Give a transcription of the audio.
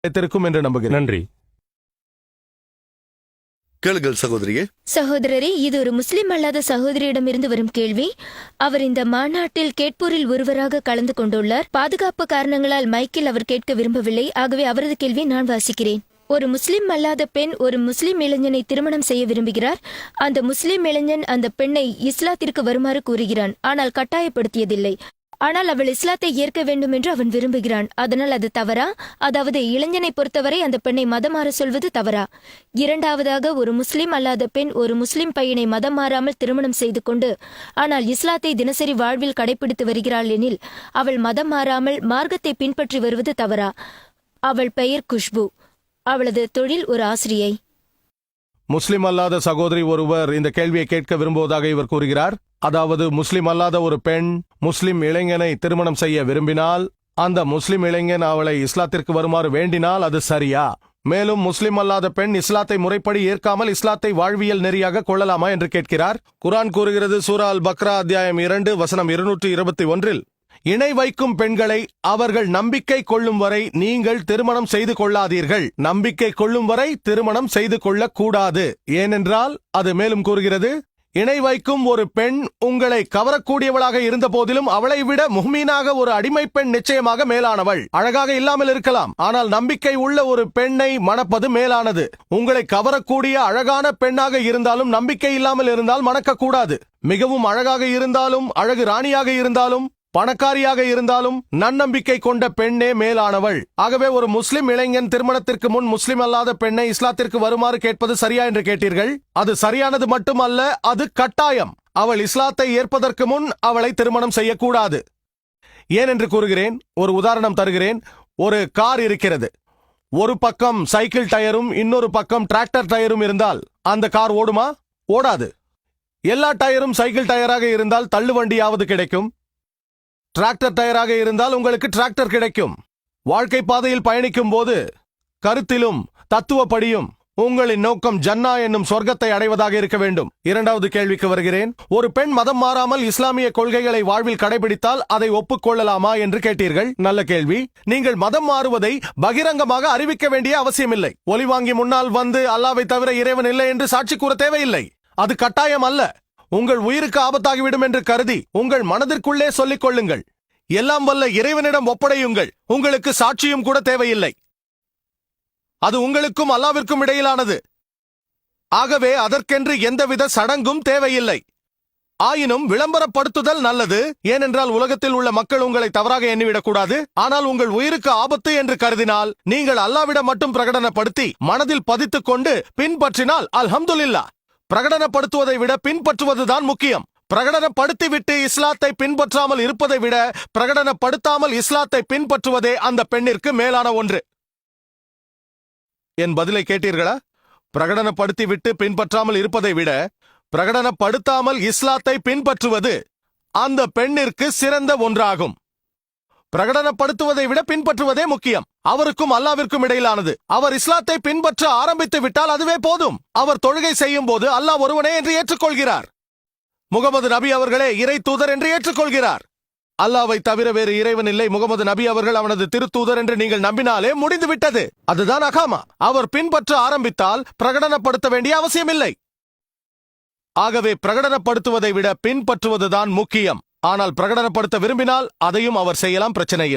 கிடைத்திருக்கும் என்று நம்புகிறேன். நன்றி. கேளுங்கள் சகோதரியே. சகோதரரே இது ஒரு முஸ்லிம் அல்லாத சகோதரியிடமிருந்து வரும் கேள்வி. அவர் இந்த மாநாட்டில் கேட்போரில் ஒருவராக கலந்து கொண்டுள்ளார். பாதுகாப்பு காரணங்களால் மைக்கில் அவர் கேட்க விரும்பவில்லை. ஆகவே அவரது கேள்வியை நான் வாசிக்கிறேன். ஒரு முஸ்லிம் அல்லாத பெண் ஒரு முஸ்லிம் இளைஞனை திருமணம் செய்ய விரும்புகிறார். அந்த முஸ்லிம் இளைஞன் அந்த பெண்ணை இஸ்லாத்திற்கு வருமாறு கூறுகிறான். ஆனால் கட்டாயப்படுத்தியதில்லை. ஆனால் அவள் இஸ்லாத்தை ஏற்க வேண்டும் என்று அவன் விரும்புகிறான். அதனால் அது தவறா? அதாவது இளைஞனை பொறுத்தவரை அந்த பெண்ணை மதம் மாற சொல்வது தவறா? இரண்டாவதாக ஒரு முஸ்லிம் அல்லாத பெண் ஒரு முஸ்லிம் பையனை மதம் மாறாமல் திருமணம் செய்து கொண்டு ஆனால் இஸ்லாத்தை தினசரி வாழ்வில் கடைபிடித்து வருகிறாள் எனில் அவள் மதம் மாறாமல் மார்க்கத்தை பின்பற்றி வருவது தவறா? அவள் பெயர் குஷ்பு. அவளது தொழில் ஒரு ஆசிரியை. முஸ்லிம் அல்லாத சகோதரி ஒருவர் இந்த கேள்வியை கேட்க விரும்புவதாக இவர் கூறுகிறார். அதாவது முஸ்லிம் அல்லாத ஒரு பெண் முஸ்லிம் இளைஞனை திருமணம் செய்ய விரும்பினால் அந்த முஸ்லிம் இளைஞன் அவளை இஸ்லாத்திற்கு வருமாறு வேண்டினால் அது சரியா? மேலும் முஸ்லிம் அல்லாத பெண் இஸ்லாத்தை முறைப்படி ஏற்காமல் இஸ்லாத்தை வாழ்வியல் நெறியாக கொள்ளலாமா என்று கேட்கிறார். குரான் கூறுகிறது சூரா அல் பக்ரா அத்தியாயம் இரண்டு வசனம் இருநூற்று இருபத்தி ஒன்றில் இணை வைக்கும் பெண்களை அவர்கள் நம்பிக்கை கொள்ளும் வரை நீங்கள் திருமணம் செய்து கொள்ளாதீர்கள். நம்பிக்கை கொள்ளும் வரை திருமணம் செய்து கொள்ளக் கூடாது ஏனென்றால் அது மேலும் கூறுகிறது இணை வைக்கும் ஒரு பெண் உங்களை கவரக்கூடியவளாக இருந்த போதிலும் அவளை விட முஹ்மீனாக ஒரு அடிமை பெண் நிச்சயமாக மேலானவள். அழகாக இல்லாமல் இருக்கலாம். ஆனால் நம்பிக்கை உள்ள ஒரு பெண்ணை மணப்பது மேலானது. உங்களை கவரக்கூடிய அழகான பெண்ணாக இருந்தாலும் நம்பிக்கை இல்லாமல் இருந்தால் மணக்கக்கூடாது. மிகவும் அழகாக இருந்தாலும் அழகு ராணியாக இருந்தாலும் பணக்காரியாக இருந்தாலும் நன்னம்பிக்கை கொண்ட பெண்ணே மேலானவள். ஆகவே ஒரு முஸ்லிம் இளைஞன் திருமணத்திற்கு முன் முஸ்லிம் அல்லாத பெண்ணை இஸ்லாத்திற்கு வருமாறு கேட்பது சரியா என்று கேட்டீர்கள்? அது சரியானது மட்டுமல்ல அது கட்டாயம். அவள் இஸ்லாத்தை ஏற்பதற்கு முன் அவளை திருமணம் செய்யக்கூடாது. ஏன் என்று கூறுகிறேன் ஒரு உதாரணம் தருகிறேன். ஒரு கார் இருக்கிறது. ஒரு பக்கம் சைக்கிள் டயரும் இன்னொரு பக்கம் டிராக்டர் டயரும் இருந்தால் அந்த கார் ஓடுமா? ஓடாது. எல்லா டயரும் சைக்கிள் டயராக இருந்தால் தள்ளுவண்டியாவது கிடைக்கும். டிராக்டர் டயராக இருந்தால் உங்களுக்கு டிராக்டர் கிடைக்கும். வாழ்க்கை பாதையில் பயணிக்கும் போது கருத்திலும் தத்துவப்படியும் உங்களின் நோக்கம் ஜன்னா என்னும் சொர்க்கத்தை அடைவதாக இருக்க வேண்டும். இரண்டாவது கேள்விக்கு வருகிறேன். ஒரு பெண் மதம் மாறாமல் இஸ்லாமிய கொள்கைகளை வாழ்வில் கடைபிடித்தால் அதை ஒப்புக்கொள்ளலாமா என்று கேட்டீர்கள்? நல்ல கேள்வி. நீங்கள் மதம் மாறுவதை பகிரங்கமாக அறிவிக்க வேண்டிய அவசியமில்லை. ஒலி வாங்கி முன்னால் வந்து அல்லாவை தவிர இறைவன் இல்லை என்று சாட்சி கூற தேவையில்லை. அது கட்டாயம் அல்ல. உங்கள் உயிருக்கு ஆபத்தாகிவிடும் என்று கருதி உங்கள் மனதிற்குள்ளே சொல்லிக் கொள்ளுங்கள். எல்லாம் வல்ல இறைவனிடம் ஒப்படையுங்கள். உங்களுக்கு சாட்சியும் கூட தேவையில்லை. அது உங்களுக்கும் அல்லாவிற்கும் இடையிலானது. ஆகவே அதற்கென்று எந்தவித சடங்கும் தேவையில்லை. ஆயினும் விளம்பரப்படுத்துதல் நல்லது. ஏனென்றால் உலகத்தில் உள்ள மக்கள் உங்களை தவறாக எண்ணிவிடக்கூடாது. ஆனால் உங்கள் உயிருக்கு ஆபத்து என்று கருதினால் நீங்கள் அல்லாவிடம் மட்டும் பிரகடனப்படுத்தி மனதில் பதித்துக் கொண்டு பின்பற்றினால் அல்ஹம்துல்லா பிரகடனப்படுத்துவதை விட பின்பற்றுவதுதான் முக்கியம். பிரகடனப்படுத்திவிட்டு இஸ்லாத்தை பின்பற்றாமல் இருப்பதை விட பிரகடனப்படுத்தாமல் இஸ்லாத்தை பின்பற்றுவதே அந்த பெண்ணிற்கு மேலான ஒன்று. என் பதிலை கேட்டீர்களா? பிரகடனப்படுத்திவிட்டு பின்பற்றாமல் இருப்பதை விட பிரகடனப்படுத்தாமல் இஸ்லாத்தை பின்பற்றுவது அந்த பெண்ணிற்கு சிறந்த ஒன்றாகும். பிரகடனப்படுத்துவதை விட பின்பற்றுவதே முக்கியம். அவருக்கும் அல்லாவிற்கும் இடையிலானது. அவர் இஸ்லாத்தை பின்பற்ற ஆரம்பித்து விட்டால் அதுவே போதும். அவர் தொழுகை செய்யும் போது அல்லாஹ் ஒருவனே என்று ஏற்றுக்கொள்கிறார். முகமது நபி அவர்களே இறை தூதர் என்று ஏற்றுக்கொள்கிறார். அல்லாவை தவிர வேறு இறைவன் இல்லை. முகமது நபி அவர்கள் அவனது திருத்தூதர் என்று நீங்கள் நம்பினாலே முடிந்து விட்டது அதுதான் அகாமா. அவர் பின்பற்ற ஆரம்பித்தால் பிரகடனப்படுத்த வேண்டிய அவசியமில்லை. ஆகவே பிரகடனப்படுத்துவதை விட பின்பற்றுவதுதான் முக்கியம். ஆனால் பிரகடனப்படுத்த விரும்பினால் அதையும் அவர் செய்யலாம் பிரச்சனை இல்லை.